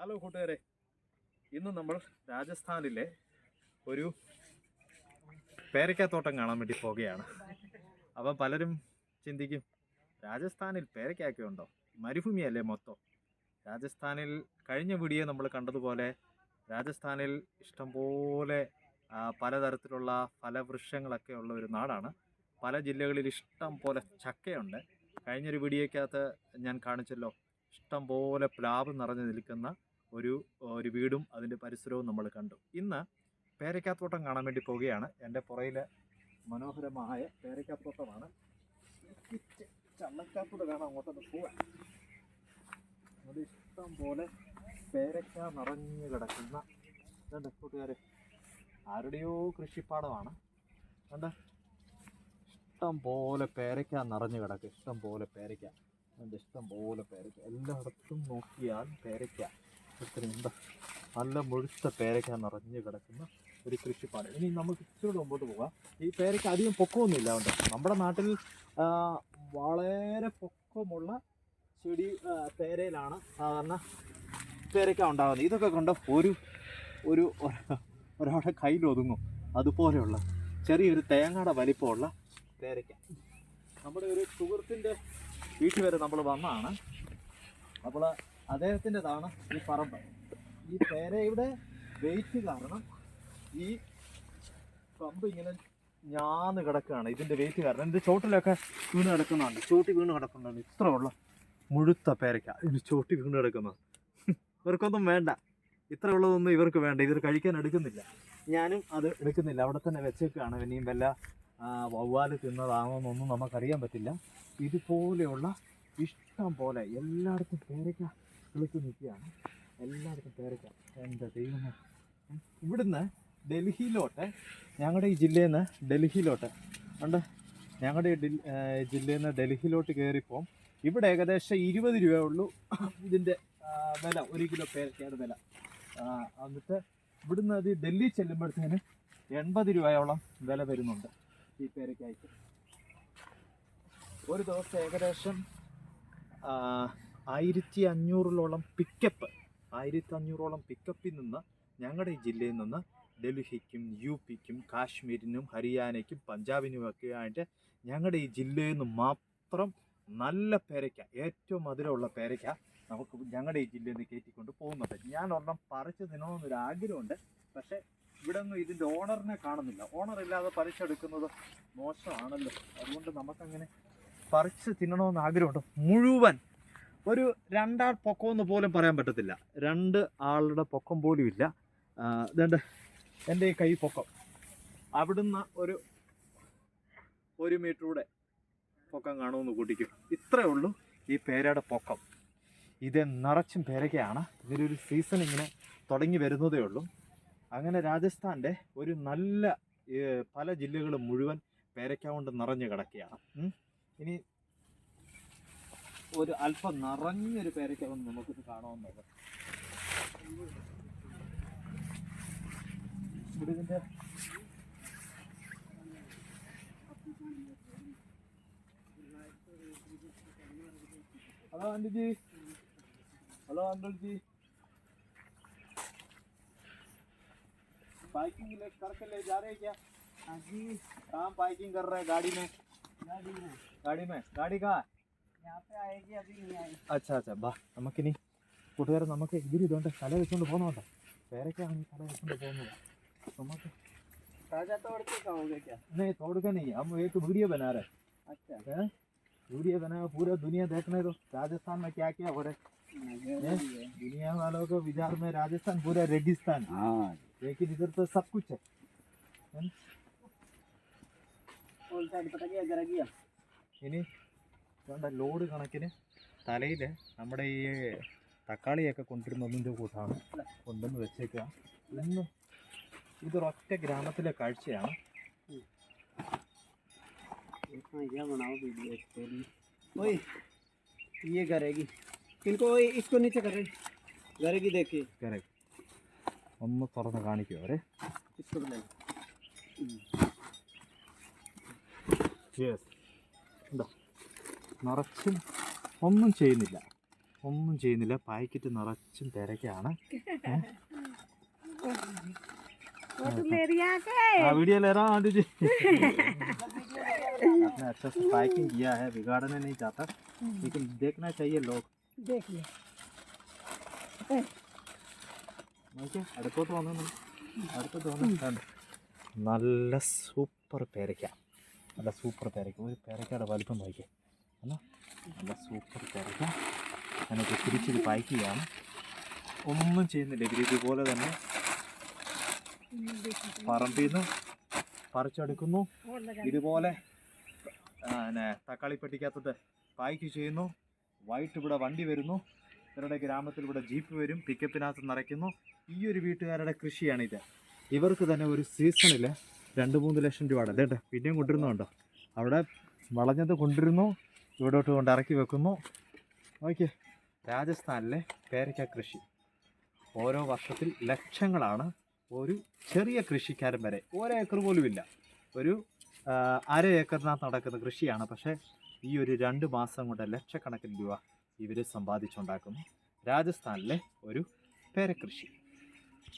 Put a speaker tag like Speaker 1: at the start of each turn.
Speaker 1: Hello കൂട്ടുകാരെ. ഇന്ന് നമ്മൾ രാജസ്ഥാനിലെ ഒരു പേരയ്ക്കാത്തോട്ടം കാണാൻ വേണ്ടി പോവുകയാണ്. അപ്പം പലരും ചിന്തിക്കും രാജസ്ഥാനിൽ പേരയ്ക്കൊക്കെ ഉണ്ടോ? മരുഭൂമിയല്ലേ മൊത്തം? രാജസ്ഥാനിൽ കഴിഞ്ഞ വീഡിയോ നമ്മൾ കണ്ടതുപോലെ രാജസ്ഥാനിൽ ഇഷ്ടംപോലെ പലതരത്തിലുള്ള ഫലവൃക്ഷങ്ങളൊക്കെ ഉള്ള ഒരു നാടാണ്. പല ജില്ലകളിൽ ഇഷ്ടം പോലെ ചക്കയുണ്ട്. കഴിഞ്ഞൊരു വീഡിയോക്കകത്ത് ഞാൻ കാണിച്ചല്ലോ ഇഷ്ടം പോലെ പ്ലാവ് നിറഞ്ഞു നിൽക്കുന്ന ഒരു ഒരു വീടും അതിന്റെ പരിസരവും നമ്മൾ കണ്ടു. ഇന്ന് പേരയ്ക്കാത്തോട്ടം കാണാൻ വേണ്ടി പോവുകയാണ്. എന്റെ പുറയിലെ മനോഹരമായ പേരയ്ക്കാത്തോട്ടമാണ്. ചള്ളക്കാത്തോട് വേണം അങ്ങോട്ടൊന്ന് പോവാൻ അത് ഇഷ്ടം പോലെ പേരയ്ക്ക നിറഞ്ഞു കിടക്കുന്ന രണ്ട് കൂട്ടുകാർ ആരുടെയോ കൃഷിപ്പാടമാണ്. കണ്ട? ഇഷ്ടം പോലെ പേരയ്ക്ക നിറഞ്ഞു കിടക്കും. ഇഷ്ടം പോലെ പേരയ്ക്ക. ഇഷ്ടം പോലെ പേരയ്ക്ക. എല്ലായിടത്തും നോക്കിയാൽ പേരയ്ക്ക. ഇത്രയുണ്ട് നല്ല മുഴുത്ത പേരയ്ക്ക നിറഞ്ഞു കിടക്കുന്ന ഒരു കൃഷിപ്പാട്. ഇനി നമുക്ക് ഇച്ചിരി മുമ്പോട്ട് പോകാം ഈ പേരയ്ക്ക അധികം പൊക്കമൊന്നുമില്ല ഉണ്ട് നമ്മുടെ നാട്ടിൽ വളരെ പൊക്കമുള്ള ചെടി പേരയിലാണ് സാധാരണ പേരയ്ക്ക ഉണ്ടാകുന്നത്. ഇതൊക്കെ കണ്ട? ഒരു ഒരു ഒര- ഒരാളുടെ കയ്യിൽ ഒതുങ്ങും. അതുപോലെയുള്ള ചെറിയൊരു തേങ്ങയുടെ വലിപ്പമുള്ള പേരയ്ക്ക. നമ്മുടെ ഒരു സുഹൃത്തിന്റെ വീട്ടിൽ വരെ നമ്മൾ വന്നതാണ് അപ്പോൾ അദ്ദേഹത്തിന്റെതാണ് ഈ പറമ്പ്. ഈ പേരയുടെ വെയിറ്റ് കാരണം ഈ പമ്പ് ഇങ്ങനെ ഞാന്ന് കിടക്കുകയാണ്. ഇതിന്റെ വെയിറ്റ് കാരണം. ഇത് ചോട്ടിലൊക്കെ വീണ് കിടക്കുന്നതാണ്. ചോട്ടി വീണ് കിടക്കുന്നതാണ്. ഇത്ര ഉള്ള മുഴുത്ത പേരയ്ക്ക. ഇത് ചോട്ടി വീണ് കിടക്കുന്നത് ഇവർക്കൊന്നും വേണ്ട. ഇത്ര ഉള്ളതൊന്നും ഇവർക്ക് വേണ്ട. ഇവർ കഴിക്കാൻ എടുക്കുന്നില്ല. ഞാനും അത് എടുക്കുന്നില്ല. അവിടെ തന്നെ വെച്ചേക്കാണ്. ഇനിയും വല്ല വവ്വാൽ വവ്വാൽ തിന്നതാണോ നമുക്കറിയാൻ പറ്റില്ല. ഇതുപോലെയുള്ള ഇഷ്ടം പോലെ എല്ലായിടത്തും പേരയ്ക്ക കിളിച്ച് നിൽക്കുകയാണ്. എല്ലാവർക്കും പേരയ്ക്ക എന്റെ ദൈവമേ. ഇവിടുന്ന് ഡൽഹിയിലോട്ട് ഞങ്ങളുടെ ഈ ജില്ലയിൽ നിന്ന് ഡൽഹിയിലോട്ട്. ഉണ്ട് ഞങ്ങളുടെ ജില്ലയിൽ നിന്ന് ഡൽഹിയിലോട്ട് കയറിപ്പോൾ ഇവിടെ ഏകദേശം ഇരുപത് രൂപയേ ഉള്ളൂ. ഇതിന്റെ വില ഒരു കിലോ പേരക്കയുടെ വില. എന്നിട്ട് ഇവിടുന്ന് അത് ഡൽഹി ചെല്ലുമ്പോഴത്തേന് എൺപത് രൂപയോളം വില വരുന്നുണ്ട് ഈ പേരക്കായിട്ട് ഒരു ദിവസം ഏകദേശം ആയിരത്തി അഞ്ഞൂറിലോളം പിക്കപ്പ് ആയിരത്തി അഞ്ഞൂറോളം പിക്കപ്പിൽ നിന്ന് ഞങ്ങളുടെ ഈ ജില്ലയിൽ നിന്ന് ഡൽഹിക്കും യു പിക്കും കാശ്മീരിനും ഹരിയാനയ്ക്കും പഞ്ചാബിനും ഒക്കെ ആയിട്ട് ഞങ്ങളുടെ ഈ ജില്ലയിൽ നിന്ന് മാത്രം നല്ല പേരയ്ക്ക ഏറ്റവും മധുരമുള്ള പേരയ്ക്ക നമുക്ക് ഞങ്ങളുടെ ഈ ജില്ലയിൽ നിന്ന് കയറ്റിക്കൊണ്ട് പോകുന്നുണ്ട്. ഞാൻ ഒരെണ്ണം പറിച്ച് തിന്നണമെന്നൊരു ആഗ്രഹമുണ്ട്. പക്ഷേ ഇവിടെ ഒന്നും ഇതിന്റെ ഓണറിനെ കാണുന്നില്ല. ഓണർ ഇല്ലാതെ പറിച്ചെടുക്കുന്നത് മോശമാണല്ലോ. അതുകൊണ്ട് നമുക്കങ്ങനെ പറിച്ച് തിന്നണമെന്ന് ആഗ്രഹമുണ്ട്. മുഴുവൻ ഒരു രണ്ടാൾ പൊക്കം എന്ന് പോലും പറയാൻ പറ്റത്തില്ല. രണ്ട് ആളുടെ പൊക്കം പോലും ഇല്ല. ഇതുണ്ട് എന്റെ കൈ പൊക്കം. അവിടുന്ന് ഒരു ഒരു മീറ്ററൂടെ പൊക്കം കാണുമെന്ന് കൂട്ടിക്കും. ഇത്രയേ ഉള്ളൂ ഈ പേരയുടെ പൊക്കം. ഇത് നിറച്ചും പേരയ്ക്കയാണ്. ഇതിലൊരു സീസൺ ഇങ്ങനെ തുടങ്ങി വരുന്നതേ ഉള്ളൂ. അങ്ങനെ രാജസ്ഥാന്റെ ഒരു നല്ല പല ജില്ലകളും മുഴുവൻ പേരയ്ക്ക കൊണ്ട് നിറഞ്ഞു കിടക്കുകയാണ്. ഇനി ഒരു അല്പം നിറഞ്ഞൊരു പേരയ്ക്ക വന്ന് നമുക്കിത് കാണാവുന്നത് ഇവിടെ ഇതിൻ്റെ hello aunty ji hello uncle ji biking ले करके ले जा रहे हैं क्या हाँ जी कहाँ बाइकिंग कर रहे हैं गाड़ी में गाड़ी में गाड़ी में गाड़ी कहाँ അച്ഛാ അച്ഛാ ബാ നമുക്കിനി കൂട്ടുകാരെ നമുക്ക് ഇതിൽ ഇതുകൊണ്ട് തല വെച്ചുകൊണ്ട് പോകുന്നുണ്ടോ പേരൊക്കെയാണ് ഈ തല വെച്ചുകൊണ്ട് പോകുന്നത് നമുക്ക്
Speaker 2: ताजा तोड़ के खाओगे क्या
Speaker 1: नहीं तोड़ के नहीं हम एक वीडियो बना रहे
Speaker 2: अच्छा
Speaker 1: हैं वीडियो बना पूरा दुनिया देखने दो राजस्थान में क्या क्या हो रहा है हैं? दुनिया वालों को विचार में राजस्थान पूरा रेगिस्तान है।
Speaker 2: हाँ
Speaker 1: लेकिन इधर तो सब कुछ है
Speaker 2: और साइड पता क्या जरा गया
Speaker 1: ഇനി വേണ്ട ലോഡ് കണക്കിന് തലയിൽ നമ്മുടെ ഈ തക്കാളിയൊക്കെ കൊണ്ടിരുന്നതിൻ്റെ കൂട്ടാണ് കൊണ്ടുവന്ന് വെച്ചേക്കുക ഇന്ന് ഇതൊരൊറ്റ ഗ്രാമത്തിലെ കാഴ്ചയാണ്
Speaker 2: हाँ ये बनाओ वीडियो स्टोरी ओए ये करेगी इनको ओए, इसको नीचे करे करेगी देखिए
Speaker 1: കറക്റ്റ് ഒന്ന് തുറന്ന് കാണിക്കുമോ അവരെ
Speaker 2: इसको भी ले लो।
Speaker 1: യെസ് എന്താ നിറച്ചും ഒന്നും ചെയ്യുന്നില്ല ഒന്നും ചെയ്യുന്നില്ല പാക്കറ്റ് നിറച്ചും തിരക്കാണ്
Speaker 3: फोटो ले रिया के
Speaker 1: हाँ वीडियो ले रहा हूँ आंटी जी आपने अच्छा से पैकिंग किया है बिगाड़ने नहीं चाहता लेकिन देखना चाहिए लोग
Speaker 3: देख ले
Speaker 1: നോക്കിയേ അടുത്തോട്ട് വന്നു അടുത്തോട്ട് വന്നു നല്ല സൂപ്പർ പേരയ്ക്ക നല്ല സൂപ്പർ പേരയ്ക്ക ഒരു പേരയ്ക്കയുടെ വലിപ്പം നോക്കിയേ നല്ല സൂപ്പർ തിരക്ക ഞാനത് തിരിച്ചിത് പാക്ക് ചെയ്യാം ഒന്നും ചെയ്യുന്നില്ല. ഇവർ ഇതുപോലെ തന്നെ പറമ്പിൽ നിന്ന് പറിച്ചെടുക്കുന്നു. ഇതുപോലെ തക്കാളി പെട്ടിക്കകത്തത് പായ്ക്ക് ചെയ്യുന്നു. വൈകിട്ട് ഇവിടെ വണ്ടി വരുന്നു. ഇവരുടെ ഗ്രാമത്തിൽ ഇവിടെ ജീപ്പ് വരും. പിക്കപ്പിനകത്ത് നിറയ്ക്കുന്നു. ഈ ഒരു വീട്ടുകാരുടെ കൃഷിയാണിത്. ഇവർക്ക് തന്നെ ഒരു സീസണിൽ രണ്ട് മൂന്ന് ലക്ഷം രൂപ അല്ലേട്ടെ പിന്നെയും കൊണ്ടിരുന്നുണ്ടോ അവിടെ വളഞ്ഞത് കൊണ്ടിരുന്നു ഇവിടോട്ട് കൊണ്ട് ഇറക്കി വെക്കുന്നു. ഓക്കെ രാജസ്ഥാനിലെ പേരയ്ക്ക കൃഷി. ഓരോ വർഷത്തിൽ ലക്ഷങ്ങളാണ് ഒരു ചെറിയ കൃഷിക്കാരൻ വരെ. ഒരേക്കർ ഏക്കർ പോലും ഇല്ല. ഒരു അര ഏക്കറിനകത്ത് നടക്കുന്ന കൃഷിയാണ്. പക്ഷേ ഈ ഒരു രണ്ട് മാസം കൊണ്ട് ലക്ഷക്കണക്കിന് രൂപ ഇവർ സമ്പാദിച്ചുണ്ടാക്കുന്നു. രാജസ്ഥാനിലെ ഒരു പേരക്കൃഷി.